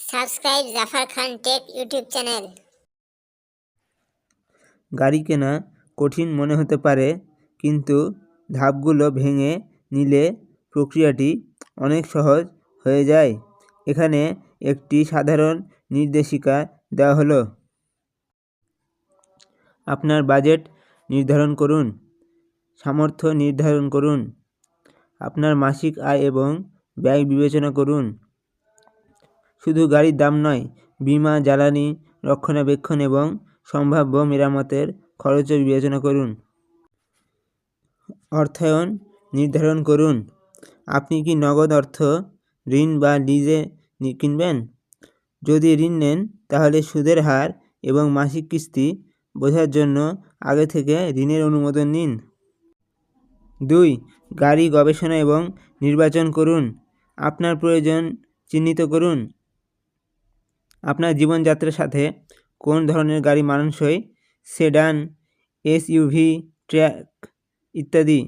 Subscribe Jafar Khan tech YouTube channel. গাড়ি কেনা কঠিন মনে হতে পারে, কিন্তু ধাপগুলো ভেঙে নিলে প্রক্রিয়াটি অনেক সহজ হয়ে যায়। এখানে একটি সাধারণ নির্দেশিকা দেওয়া হলো। আপনার বাজেট নির্ধারণ করুন, সামর্থ্য নির্ধারণ করুন, আপনার মাসিক আয় এবং ব্যয় বিবেচনা করুন। শুধু গাড়ির দাম নয়, বিমা, জ্বালানি, রক্ষণাবেক্ষণ এবং সম্ভাব্য মেরামতের খরচও বিবেচনা করুন। অর্থায়ন নির্ধারণ করুন। আপনি কি নগদ অর্থ, ঋণ বা লিজে কিনবেন? যদি ঋণ নেন, তাহলে সুদের হার এবং মাসিক কিস্তি বোঝার জন্য আগে থেকে ঋণের অনুমোদন নিন। দুই, গাড়ি গবেষণা এবং নির্বাচন করুন। আপনার প্রয়োজন চিহ্নিত করুন। আপনার জীবনযাত্রার সাথে কোন ধরনের গাড়ি মানানসই? সেডান এসইউভি ট্র্যাক ইত্যাদি।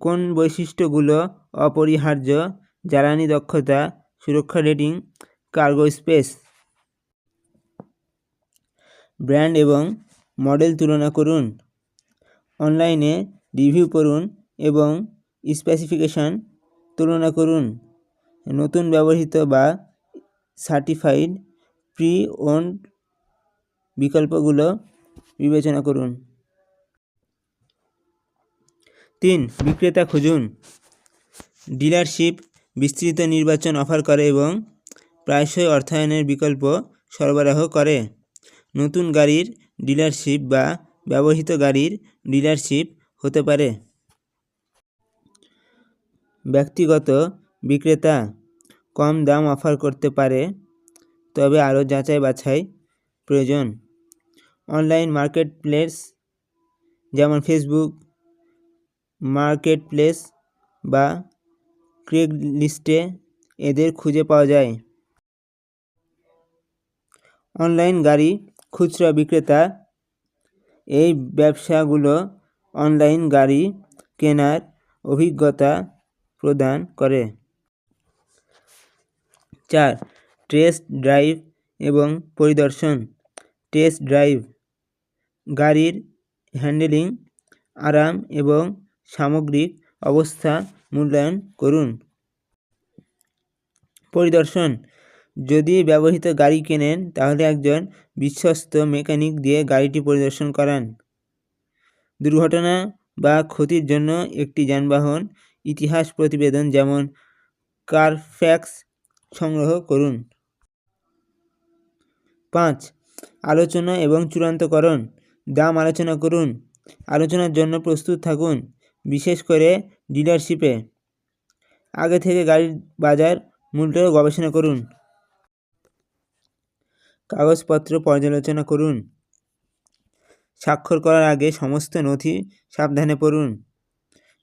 কোন বৈশিষ্ট্যগুলো অপরিহার্য? জ্বালানি দক্ষতা, সুরক্ষা রেটিং কার্গো স্পেস ব্র্যান্ড এবং মডেল তুলনা করুন। অনলাইনে রিভিউ করুন এবং স্পেসিফিকেশান তুলনা করুন। নতুন ব্যবহৃত বা সার্টিফাইড প্রি ওন্ড বিকল্পগুলো বিবেচনা করুন। তিন, বিক্রেতা খুঁজুন। ডিলারশিপ, বিস্তৃত নির্বাচন অফার করে এবং প্রায়শই অর্থায়নের বিকল্প সরবরাহ করে। নতুন গাড়ির ডিলারশিপ বা ব্যবহৃত গাড়ির ডিলারশিপ হতে পারে। ব্যক্তিগত বিক্রেতা কম দাম অফার করতে পারে, তবে আরও যাচাই বাছাই প্রয়োজন। অনলাইন মার্কেট প্লেস যেমন ফেসবুক মার্কেট প্লেস বা ক্রেগ লিস্টে এদের খুঁজে পাওয়া যায়। অনলাইন গাড়ি খুচরা বিক্রেতা, এই ব্যবসাগুলো অনলাইন গাড়ি কেনার অভিজ্ঞতা প্রদান করে। চার টেস্ট ড্রাইভ এবং পরিদর্শন। টেস্ট ড্রাইভ গাড়ির হ্যান্ডেলিং আরাম এবং সামগ্রিক অবস্থা মূল্যায়ন করুন। পরিদর্শন, যদি ব্যবহৃত গাড়ি কেনেন, তাহলে একজন বিশ্বস্ত মেকানিক দিয়ে গাড়িটি পরিদর্শন করান। দুর্ঘটনা বা ক্ষতির জন্য একটি যানবাহন, ইতিহাস প্রতিবেদন যেমন কারফ্যাক্স সংগ্রহ করুন। পাঁচ, আলোচনা এবং চূড়ান্তকরণ। দাম আলোচনা করুন। আলোচনার জন্য প্রস্তুত থাকুন, বিশেষ করে ডিলারশিপে। আগে থেকে গাড়ির বাজার মূল্য গবেষণা করুন। কাগজপত্র পর্যালোচনা করুন। স্বাক্ষর করার আগে সমস্ত নথি সাবধানে পড়ুন।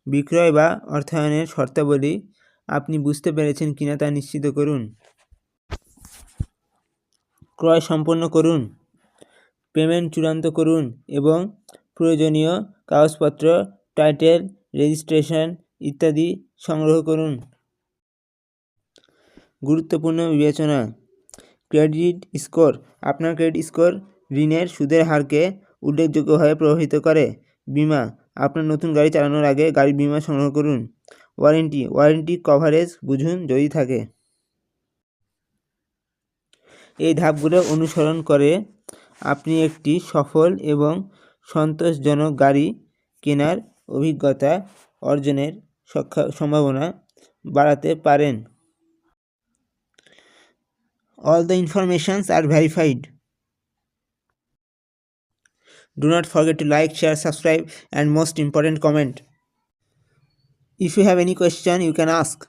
বিক্রয় বা অর্থায়নের শর্তাবলী আপনি বুঝতে পেরেছেন কিনা তা নিশ্চিত করুন। ক্রয় সম্পন্ন করুন, পেমেন্ট চূড়ান্ত করুন এবং প্রয়োজনীয় কাগজপত্র, টাইটেল, রেজিস্ট্রেশন ইত্যাদি সংগ্রহ করুন। গুরুত্বপূর্ণ বিবেচনা। Credit score. আপনার ক্রেডিট স্কোর ঋণের সুদের হারকে উল্লেখযোগ্যভাবে প্রভাবিত করে। বিমা। আপনার নতুন গাড়ি চালানোর আগে গাড়ির বিমা সংগ্রহ করুন। ওয়ারেন্টি ওয়ারেন্টি কভারেজ বুঝুন যদি থাকে। এই ধাপগুলো অনুসরণ করে আপনি একটি সফল এবং সন্তোষজনক গাড়ি কেনার অভিজ্ঞতা অর্জনের সম্ভাবনা বাড়াতে পারেন। All the informations are verified do not forget to like share subscribe and most important comment if you have any question you can ask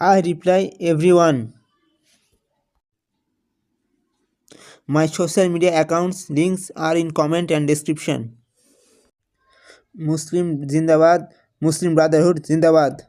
i reply everyone my social media accounts links are in comment and description muslim zindabad muslim brotherhood zindabad